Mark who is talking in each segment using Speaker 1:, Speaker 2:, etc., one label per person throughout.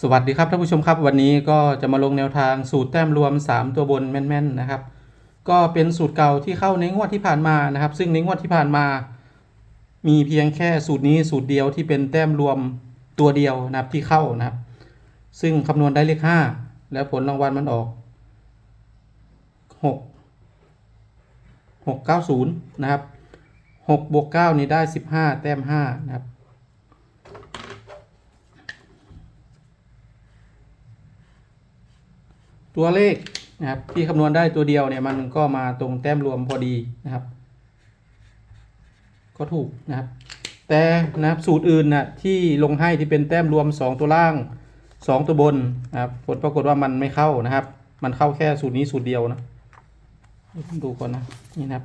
Speaker 1: สวัสดีครับท่านผู้ชมครับ วันนี้ก็จะมาลงแนวทางสูตรแต้มรวม 3 ตัวบนแม่นๆนะครับ ก็เป็นสูตรเก่าที่เข้าในงวดที่ผ่านมานะครับ ซึ่งในงวดที่ผ่านมา มีเพียงแค่สูตรนี้สูตรเดียวที่เป็นแต้มรวมตัวเดียวนะครับที่เข้านะครับ ซึ่งคำนวณได้เลข 5 แล้วผลรางวัลมันออก 6 690 นะครับ6บวก9นี่ได้ 15 แต้ม5นะครับ ตัวเลขนะครับที่คำนวณได้ตัวเดียวเนี่ยมันก็มาตรงแต้มรวมพอดีนะครับ ก็ถูกนะครับ แต่นะครับสูตรอื่นนะที่ลงให้ที่เป็นแต้มรวม 2 ตัวล่าง 2 ตัวบนนะครับผลปรากฏว่ามันไม่เข้านะครับ มันเข้าแค่สูตรนี้สูตรเดียวนะดูก่อนนะนี่นะครับ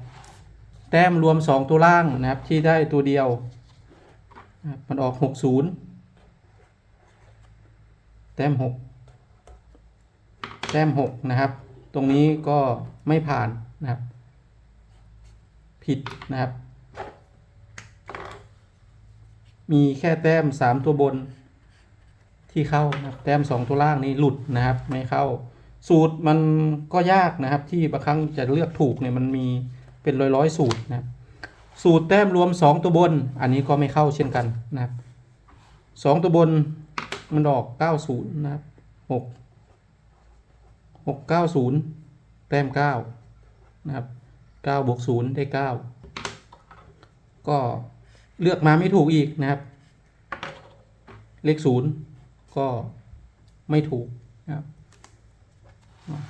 Speaker 1: แต้มรวม 2 ตัวล่างนะครับที่ได้ตัวเดียวนะครับมันออก 60 แต้ม 6 แต้มหกนะครับ ตรงนี้ก็ไม่ผ่านนะครับ ผิดนะครับ มีแค่แต้มสามตัวบนที่เข้านะครับแต้มสองตัวล่างนี้หลุดนะครับ ไม่เข้า สูตรมันก็ยากนะครับ ที่บางครั้งจะเลือกถูกเนี่ยมันมีเป็นร้อยร้อยๆสูตรนะครับ สูตรแต้มรวมสองตัวบน อันนี้ก็ไม่เข้าเช่นกันนะครับสองตัวบนมันออกเก้าศูนย์นะครับหก หกเก้าศูนย์แต้มเก้านะครับเก้าบวกศูนย์ได้เก้าก็เลือกมาไม่ถูกอีกนะครับ เลขศูนย์ก็ไม่ถูกนะครับ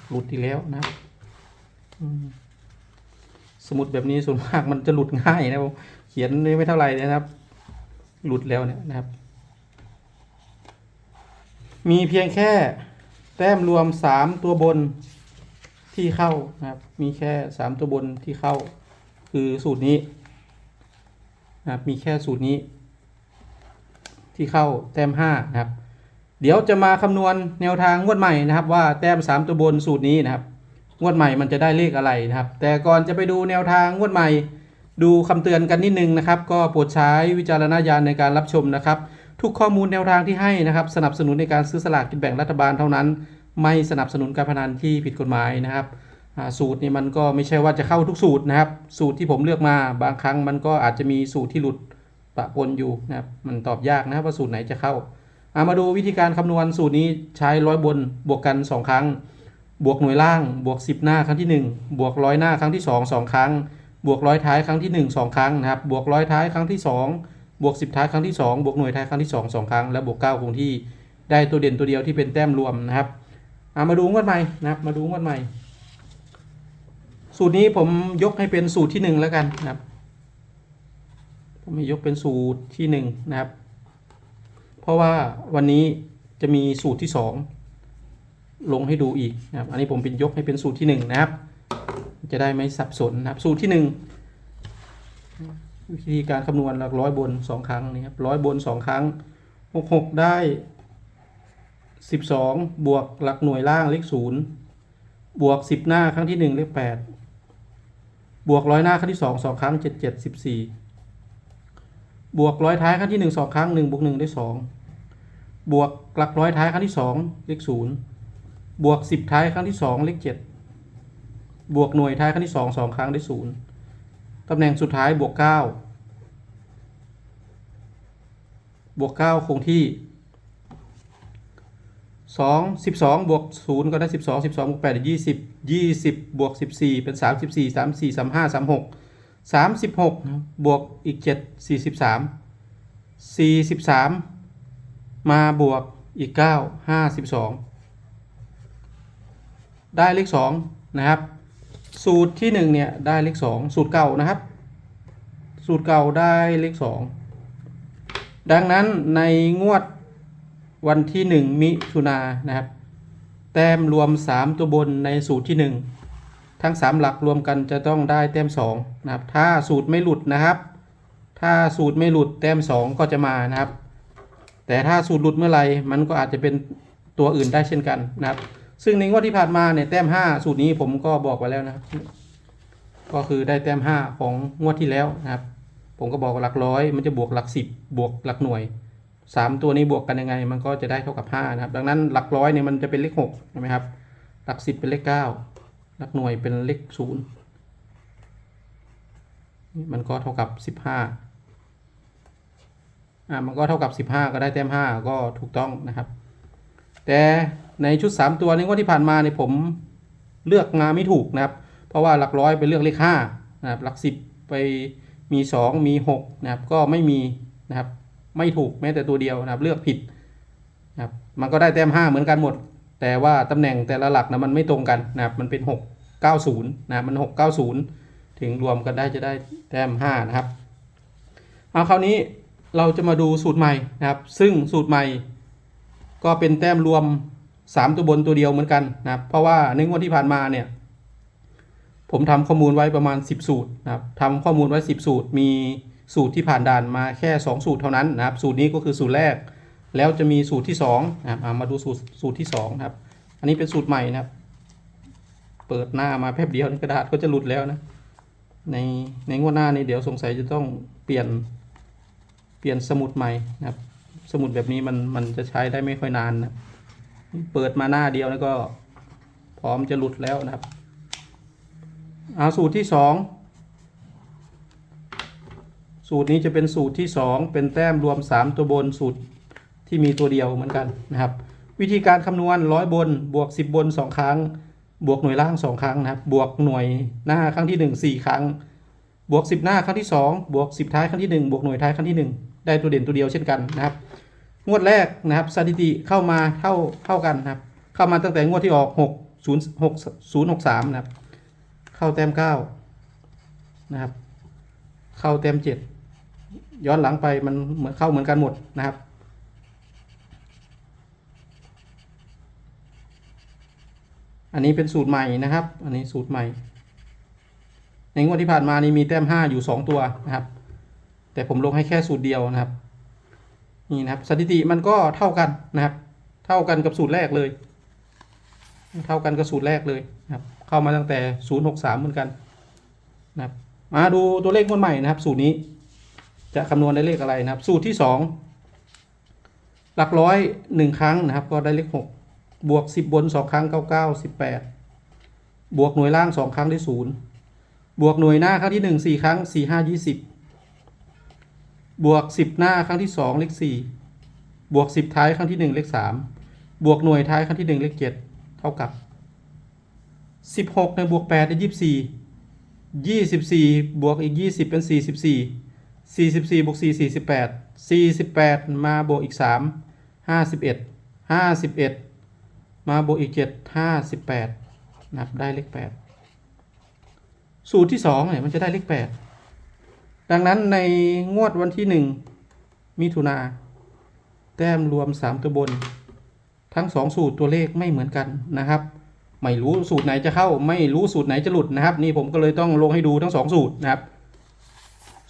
Speaker 1: หลุดอีกแล้วนะครับสมุดแบบนี้ส่วนมากมันจะหลุดง่ายนะครับเขียนไม่เท่าไหร่นะครับ หลุดแล้วเนี่ยนะครับ มีเพียงแค่ แต้มรวม3ตัวบนที่เข้านะครับ มีแค่3ตัวบนที่เข้า คือสูตรนี้นะครับ มีแค่สูตรนี้ ที่เข้าแต้ม5นะครับ เดี๋ยวจะมาคำนวณแนวทางงวดใหม่นะครับ ว่าแต้ม3ตัวบนสูตรนี้นะครับงวดใหม่มันจะได้เลขอะไรนะครับ แต่ก่อนจะไปดูแนวทางงวดใหม่ ดูคำเตือนกันนิดนึงนะครับ ก็โปรดใช้วิจารณญาณในการรับชมนะครับ ทุกข้อมูลแนวทางที่ให้นะครับ สนับสนุนในการซื้อสลากกินแบ่งรัฐบาลเท่านั้น ไม่สนับสนุนการพนันที่ผิดกฎหมายนะครับสูตรนี้มันก็ไม่ใช่ว่าจะเข้าทุกสูตรนะครับ สูตรที่ผมเลือกมาบางครั้งมันก็อาจจะมีสูตรที่หลุดปะปนอยู่นะครับมันตอบยากนะครับว่าสูตรไหนจะเข้าอามาดูวิธีการคำนวณสูตรนี้ใช้ร้อยบนบวกกัน 2 ครั้ง บวกหน่วยล่างบวก 10 หน้าครั้งที่ 1 บวกร้อยหน้าครั้งที่ 2 2 ครั้ง บวกร้อยท้ายครั้งที่ 1 2 ครั้งนะครับบวกร้อยท้ายครั้งที่ 2 บวก 10 ท้ายครั้งที่ 2 บวกหน่วยท้ายครั้งที่ 2 2 ครั้ง และบวก 9 คงที่ได้ตัวเด่นตัวเดียวที่เป็นแต้มรวมนะครับามาดูงวดใหม่นะครับ มาดูงวดใหม่ สูตรนี้ผมยกให้เป็นสูตรที่ 1 แล้วกันนะครับ ผมยกเป็นสูตรที่ 1 นะครับ เพราะว่าวันนี้จะมีสูตรที่ 2 ลงให้ดูอีกนะครับ อันนี้ผมเป็นยกให้เป็นสูตรที่ 1 นะครับ จะได้ไม่สับสนนะครับ สูตรที่ 1 วิธีการคำนวณหลักร้อยบนสองครั้งนี่ครับร้อยบนสองครั้งหกหกได้สิบสองบวกหลักหน่วยล่างเลขศูนย์บวกสิบหน้าครั้งที่หนึ่งเลขแปดบวกร้อยหน้าครั้งที่สองสองครั้งเจ็ดเจ็ดสิบสี่บวกร้อยท้ายครั้งที่หนึ่งสองครั้งหนึ่งบวกหนึ่งได้สองบวกหลักร้อยท้ายครั้งที่สองเลขศูนย์บวกสิบท้ายครั้งที่สองเลขเจ็ดบวกหน่วยท้ายครั้งที่สองสองครั้งได้ศูนย์ ตำแหน่งสุดท้ายบวกเก้าบวกเก้าคงที่สองสิบสองบวกศูนย์ก็ได้สิบสองสิบสองบวกแปดยี่สิบยี่สิบบวกสิบสี่เป็นสามสิบสี่สามสี่สามห้าสามหกสามสิบหกบวกอีกเจ็ดสี่สิบสามสี่สิบสามมาบวกอีกเก้าห้าสิบสองได้เลขสองนะครับ สูตรที่หนึ่งเนี่ยได้เลขสองสูตรเก่านะครับ สูตรเก่าได้เลขสองดังนั้นในงวดวันที่หนึ่งมิถุนานนะครับ แต้มรวม 3 ตัวบนในสูตรที่ 1 ทั้ง 3 หลักรวมกันจะต้องได้แต้ม2นะครับ ถ้าสูตรไม่หลุดนะครับ ถ้าสูตรไม่หลุดแต้ม 2 ก็จะมานะครับ แต่ถ้าสูตรหลุดเมื่อไหร่มันก็อาจจะเป็นตัวอื่นได้เช่นกันนะครับ ซึ่งในงวดที่ผ่านมาเนี่ยแต้ม5สูตรนี้ผมก็บอกไว้แล้วนะครับ ก็คือได้แต้ม5ของงวดที่แล้วนะครับ ผมก็บอกหลักร้อย มันจะบวกหลัก10บวกหลักหน่วยสามตัวนี้บวกกันยังไง มันก็จะได้เท่ากับห้านะครับ ดังนั้นหลักร้อยเนี่ยมันจะเป็นเลขหกใช่ไหมครับ หลักสิบเป็นเลขเก้าหลักหน่วยเป็นเลขศูนย์มันก็เท่ากับสิบห้าอ่ามันก็เท่ากับสิบห้าก็ได้แต้มห้าก็ถูกต้องนะครับ แต่ ในชุดสามตัวในว่าที่ผ่านมาเนี่ยผมเลือกงานไม่ถูกนะครับ เพราะว่าหลักร้อยไปเลือกเลขห้านะครับหลักสิบไปมีสองมีหกนะครับก็ไม่มีนะครับไม่ถูกแม้แต่ตัวเดียวนะครับเลือกผิดนะครับมันก็ได้แต้มห้าเหมือนกันหมด แต่ว่าตำแหน่งแต่ละหลักนะมันไม่ตรงกันนะครับมันเป็นหกเก้าศูนย์นะครับมันหกเก้าศูนย์ถึงรวมกันได้จะได้แต้มห้านะครับเอาคราวนี้เราจะมาดูสูตรใหม่นะครับ ซึ่งสูตรใหม่ก็เป็นแต้มรวม 3 ตัวบนตัวเดียวเหมือนกันนะครับ เพราะว่าในงวดที่ผ่านมาเนี่ย ผมทำข้อมูลไว้ประมาณ 10 สูตรนะครับทำข้อมูลไว้ 10 สูตร มีสูตรที่ผ่านด่านมาแค่ 2 สูตรเท่านั้นนะครับ สูตรนี้ก็คือสูตรแรก แล้วจะมีสูตรที่2นะครับอะมาดูสูตรสูตรที่2นะครับ อันนี้เป็นสูตรใหม่นะครับ เปิดหน้ามาแป๊บเดียวกระดาษก็จะหลุดแล้วนะในในงวดหน้านี้เดี๋ยวสงสัยจะต้องเปลี่ยนเปลี่ยนสมุดใหม่นะครับ สมุดแบบนี้มันมันจะใช้ได้ไม่ค่อยนานนะ เปิดมาหน้าเดียวแล้วก็ พร้อมจะหลุดแล้วนะครับ เอาสูตรที่สองสูตรนี้จะเป็นสูตรที่สองเป็นแต้มรวม3ตัวบนสูตรที่มีตัวเดียวเหมือนกันนะครับ วิธีการคำนวณร้อยบนบวก10บน2ครั้ง บวกหน่วยล่าง2ครั้งนะครับ บวกหน่วยหน้าครั้งที่1 4ครั้ง บวก10หน้าครั้งที่2บวก10ท้ายครั้งที่1บวกหน่วยท้ายครั้งที่1ได้ตัวเด่นตัวเดียวเช่นกันนะครับ งวดแรกนะครับสถิติเข้ามาเท่าเท่ากันนะครับ เข้ามาตั้งแต่งวดที่ออก6 0 6 0 6 3นะครับ เข้าแต้ม9นะครับ เข้าแต้ม7ย้อนหลังไปมันเหมือนเข้าเหมือนกันหมดนะครับอันนี้เป็นสูตรใหม่นะครับ อันนี้สูตรใหม่ ในงวดที่ผ่านมานี่มีแต้ม 5 อยู่ 2 ตัวนะครับ แต่ผมลงให้แค่สูตรเดียวนะครับ นี่นะครับสถิติมันก็เท่ากันนะครับ เท่ากันกับสูตรแรกเลย เท่ากันกับสูตรแรกเลยนะครับ เข้ามาตั้งแต่063เหมือนกันนะครับมาดูตัวเลขงวดใหม่นะครับ สูตรนี้ จะคำนวณได้เลขอะไรนะครับ สูตรที่2หลักร้อยหนึ่งครั้งนะครับ ก็ได้เลข6บวก10บน2ครั้ง99 18บวกหน่วยล่าง2ครั้งได้0บวกหน่วยหน้าครั้งที่1 4ครั้ง4 5 20บ บวกสิบหน้าครั้งที่สองเลขสี่บวกสิบท้ายครั้งที่หนึ่งเลขสามบวกหน่วยท้ายครั้งที่หนึ่งเลขเจ็ดเท่ากับสิบหกในบวกแปดได้ยี่สี่ยี่สิบสี่บวกอีกยี่สิบเป็นสี่สิบสี่สี่สิบสี่บวกสี่สี่สิบแปดสี่สิบแปดมาบวกอีกสามห้าสิบเอ็ดห้าสิบเอ็ดมาบวกอีกเจ็ดห้าสิบแปดนับได้เลขแปดสูตรที่สองเนี่ยมันจะได้เลขแป ดังนั้นในงวดวันที่หนึ่งมิถุนาแต้มรวม 3 ตัวบน ทั้ง 2 สูตรตัวเลขไม่เหมือนกันนะครับ ไม่รู้สูตรไหนจะเข้า ไม่รู้สูตรไหนจะหลุดนะครับ นี่ผมก็เลยต้องลงให้ดูทั้ง 2 สูตรนะครับ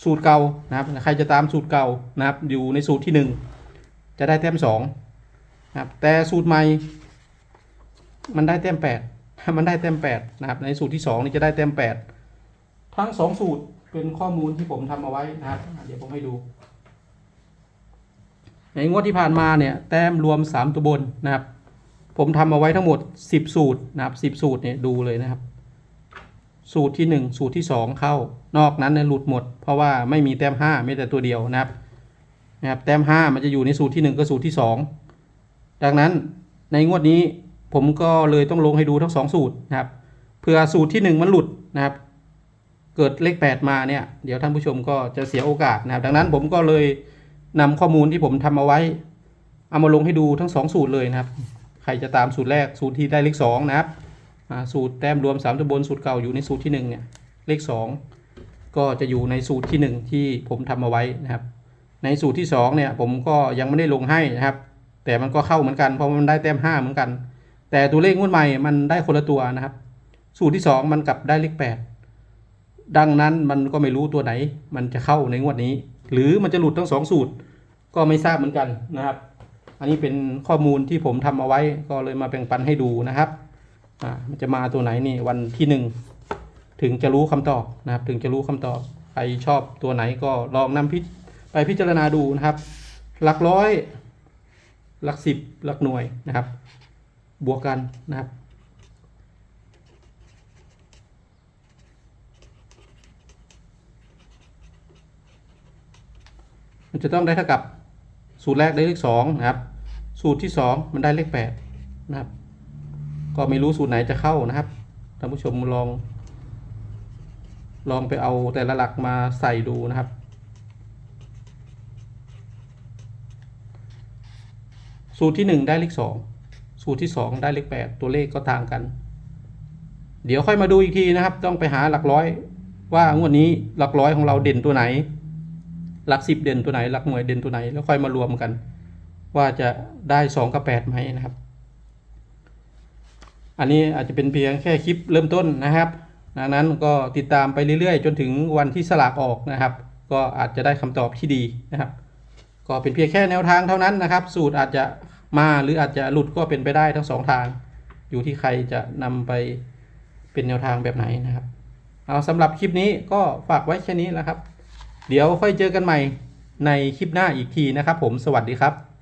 Speaker 1: สูตรเก่านะครับ ใครจะตามสูตรเก่านะครับ อยู่ในสูตรที่ 1 จะได้แต้ม2นะครับ แต่สูตรใหม่ มันได้แต้ม8มันได้แต้ม8นะครับ ในสูตรที่ 2 นี่จะได้แต้ม8ทั้ง 2 สูตร เป็นข้อมูลที่ผมทำเอาไว้นะครับเดี๋ยวผมให้ดู ในงวดที่ผ่านมาเนี่ยแต้มรวม 3 ตัวบนนะครับ ผมทำเอาไว้ทั้งหมด 10 สูตรนะครับ10 สูตรเนี่ยดูเลยนะครับ สูตรที่ 1 สูตรที่ 2 เข้านอกนั้นเนี่ยหลุดหมด เพราะว่าไม่มีแต้ม5ไม่แต่ตัวเดียวนะครับนะครับแต้ม 5 มันจะอยู่ในสูตรที่ 1 กับสูตรที่ 2 ดังนั้นในงวดนี้ผมก็เลยต้องลงให้ดูทั้ง 2 สูตรนะครับเผื่อสูตรที่ 1 มันหลุดนะครับ เกิดเลข 8 มาเนี่ยเดี๋ยวท่านผู้ชมก็จะเสียโอกาสนะครับ ดังนั้นผมก็เลยนำข้อมูลที่ผมทำเอาไว้ เอามาลงให้ดูทั้ง 2 สูตรเลยนะครับ ใครจะตามสูตรแรกสูตรที่ได้เลข2นะครับสูตรแต้มรวม3ตัวบนสูตรเก่าอยู่ในสูตรที่1เนี่ยเลข 2 ก็จะอยู่ในสูตรที่ 1 ที่ผมทำเอาไว้นะครับ ในสูตรที่2เนี่ยผมก็ยังไม่ได้ลงให้นะครับ แต่มันก็เข้าเหมือนกันเพราะมันได้แต้ม 5 เหมือนกัน แต่ตัวเลขงวดใหม่มันได้คนละตัวนะครับ สูตรที่ 2 มันกลับได้เลข8 ดังนั้นมันก็ไม่รู้ตัวไหน มันจะเข้าในงวดนี้ หรือมันจะหลุดทั้งสองสูตร ก็ไม่ทราบเหมือนกันนะครับ อันนี้เป็นข้อมูลที่ผมทำเอาไว้ก็เลยมาแบ่งปันให้ดูนะครับอ่ามันจะมาตัวไหนนี่วันที่หนึ่งถึงจะรู้คำตอบนะครับ ถึงจะรู้คำตอบใครชอบตัวไหนก็ลองนำพิไปพิจารณาดูนะครับ หลักร้อย หลักสิบหลักหน่วยนะครับ บวกกันนะครับ มันจะต้องได้เท่ากับสูตรแรกได้เลขสองนะครับ สูตรที่สองมันได้เลขแปดนะครับ ก็ไม่รู้สูตรไหนจะเข้านะครับท่านผู้ชมลอง ลองไปเอาแต่ละหลักมาใส่ดูนะครับสูตรที่หนึ่งได้เลขสองสูตรที่สองได้เลขแปดตัวเลขก็ต่างกัน เดี๋ยวค่อยมาดูอีกทีนะครับ ต้องไปหาหลักร้อย ว่างวดนี้หลักร้อยของเราเด่นตัวไหน หลักสิบเด่นตัวไหนหลักหน่วยเด่นตัวไหน แล้วค่อยมารวมกัน ว่าจะได้สองกับแปดไหมนะครับ อันนี้อาจจะเป็นเพียงแค่คลิปเริ่มต้นนะครับดังนั้นก็ติดตามไปเรื่อยๆ จนถึงวันที่สลากออกนะครับ ก็อาจจะได้คำตอบที่ดีนะครับ ก็เป็นเพียงแค่แนวทางเท่านั้นนะครับ สูตรอาจจะมาหรืออาจจะหลุดก็เป็นไปได้ทั้งสองทาง อยู่ที่ใครจะนำไปเป็นแนวทางแบบไหนนะครับ เอาสำหรับคลิปนี้ก็ฝากไว้แค่นี้แหละครับ เดี๋ยวค่อยเจอกันใหม่ในคลิปหน้าอีกทีนะครับผมสวัสดีครับ